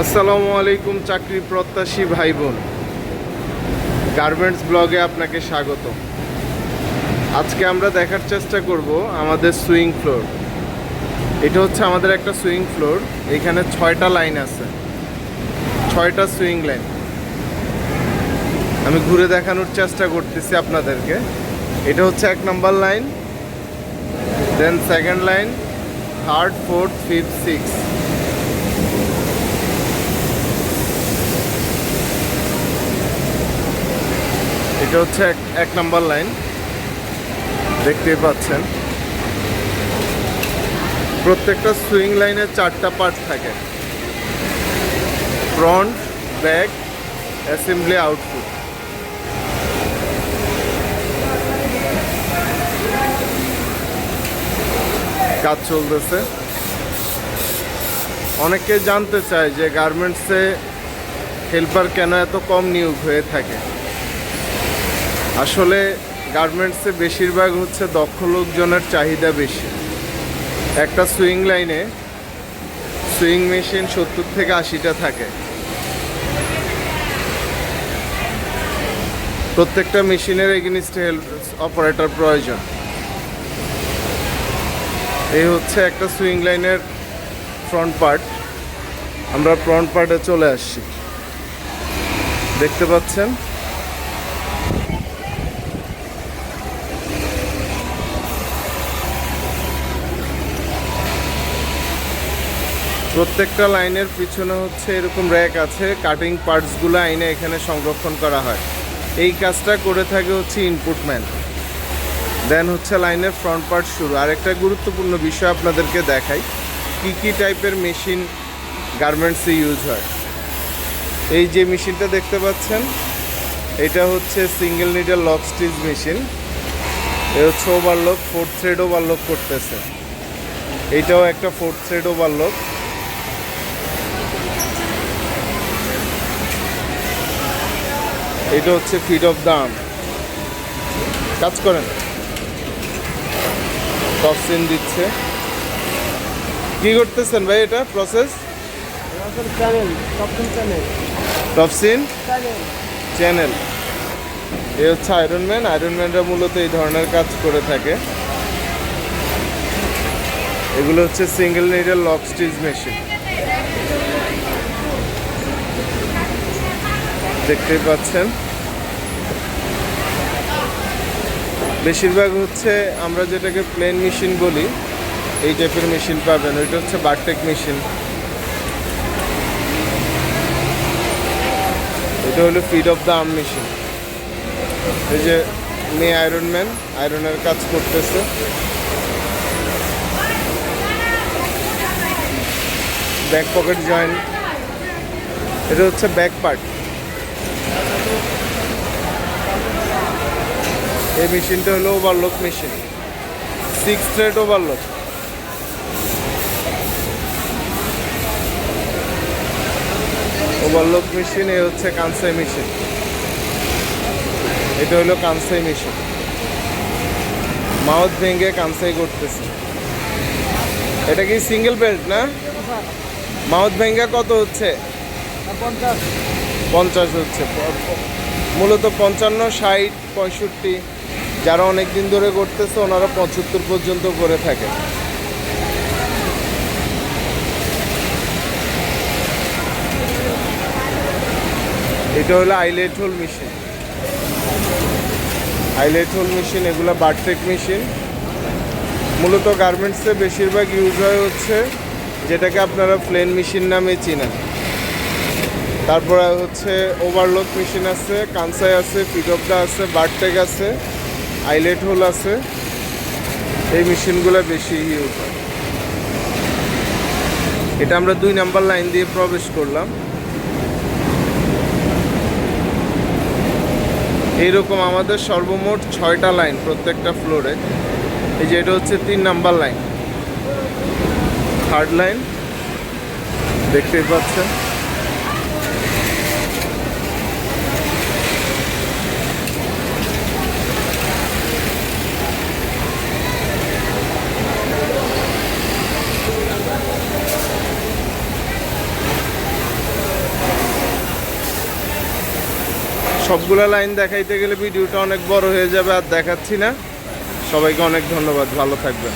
আসসালামু আলাইকুম, চাকরি প্রত্যাশী ভাই বোন গার্মেন্টস ব্লগে আপনাকে স্বাগত। আজকে আমরা দেখার চেষ্টা করব আমাদের সুইং ফ্লোর এটা হচ্ছে আমাদের একটা সুইং ফ্লোর এখানে ছয়টা লাইন আছে। ছয়টা সুইং লাইন আমি ঘুরে দেখানোর চেষ্টা করতেছি আপনাদেরকে। এটা হচ্ছে এক নম্বর line then second line third fourth fifth six এটা হচ্ছে এক এক নাম্বার লাইন। দেখতেই পাচ্ছেন। প্রত্যেকটা সুইং লাইনের চারটা পার্ট থাকে। Front, back, assembly, output. কাজ চলতেছে। অনেকে জানতে চায় যে গার্মেন্টসে হেল্পার কেন এত কম নিয়োগ হয়ে থাকে? আসলে গার্মেন্টসে বেশিরভাগ হচ্ছে দক্ষ লোকজনের চাহিদা বেশি। একটা সুইং লাইনে সুইং মেশিন সত্তর থেকে আশিটা থাকে। প্রত্যেকটা মেশিনের এগেনিস্টে হেল্প অপারেটর প্রয়োজন। এই হচ্ছে একটা সুইং লাইনের ফ্রন্ট পার্ট আমরা ফ্রন্ট পার্টে চলে আসছি। দেখতে পাচ্ছেন? প্রত্যেকটা লাইনের পিছনে হচ্ছে এরকম র্যাক আছে কাটিং পার্টসগুলো আইনে এখানে সংরক্ষণ করা হয়। এই কাজটা করে থাকে হচ্ছে ইনপুটম্যান দেন হচ্ছে লাইনের ফ্রন্ট পার্ট শুরু। আরেকটা গুরুত্বপূর্ণ বিষয় আপনাদেরকে দেখাই, কি কি টাইপের মেশিন গার্মেন্টসে ইউজ হয়। এই যে মেশিনটা দেখতে পাচ্ছেন, এটা হচ্ছে single needle lock stitch machine এ হচ্ছে ওভারলক ফোর্থ থ্রেড ওভারলক করতেছে। এইটাও একটা ফোর্থ থ্রেড ওভারলক এটা হচ্ছে ফিড অফ দাম। কাজ করেন। টপসিন দিচ্ছে। কি করতেছেন ভাই এটা? প্রসেস টপসিন চ্যানেল এ হচ্ছে আয়রন ম্যান আয়রন ম্যানরা মূলত এই ধরনের কাজ করে থাকে। এগুলো হচ্ছে single needle lock stitch machine দেখতেই পাচ্ছেন। বেশিরভাগ হচ্ছে আমরা যেটাকে প্লেন মেশিন বলি, এই টাইপের মেশিন পাবেন। ওইটা হচ্ছে বারটেক মেশিন এটা হলো feed off the arm machine এই যে মেয়ে আয়রন ম্যান আয়রনের কাজ করতেছে। ব্যাক পকেট জয়েন্ট এটা হচ্ছে ব্যাক পার্ট এই মেশিনটা হলো overlock machine six thread overlock overlock machine এ হচ্ছে কানসাই মেশিন এটা হলো কানসাই মেশিন মাউথ ভেঙে কানসাই করতেছে। এটা কি সিঙ্গেল বেল্ট না? মাউথ ভেঙ্গা কত হচ্ছে? পঞ্চাশ হচ্ছে। মূলত পঞ্চান্ন ষাট পঁয়ষট্টি। যারা অনেক দিন ধরে করতেছে, ওনারা পঁচাত্তর পর্যন্ত করে থাকে। এটা হলো eyelet hole machine. Eyelet hole machine, এগুলো বারটেক মেশিন। মূলত গার্মেন্টসে বেশিরভাগ ইউজ হয় হচ্ছে যেটাকে আপনারা প্লেন মেশিন নামে চিনেন। তারপরে হচ্ছে ওভারলোক মেশিন আছে, কানসাই আছে পিকআপটা আছে, বারটেক আছে। আইলেট হোল আছে। এই মেশিনগুলো বেশি ইউজ হয়। এটা আমরা দুই নাম্বার লাইন দিয়ে প্রবেশ করলাম। এইরকম আমাদের সর্বমোট ছয়টা লাইন প্রত্যেকটা ফ্লোরে এই যে এটা হচ্ছে তিন নাম্বার লাইন। থার্ড লাইন দেখতেই পাচ্ছেন। সবগুলা লাইন দেখাইতে গেলে ভিডিওটা অনেক বড় হয়ে যাবে আর দেখাচ্ছি না। সবাইকে অনেক ধন্যবাদ, ভালো থাকবেন।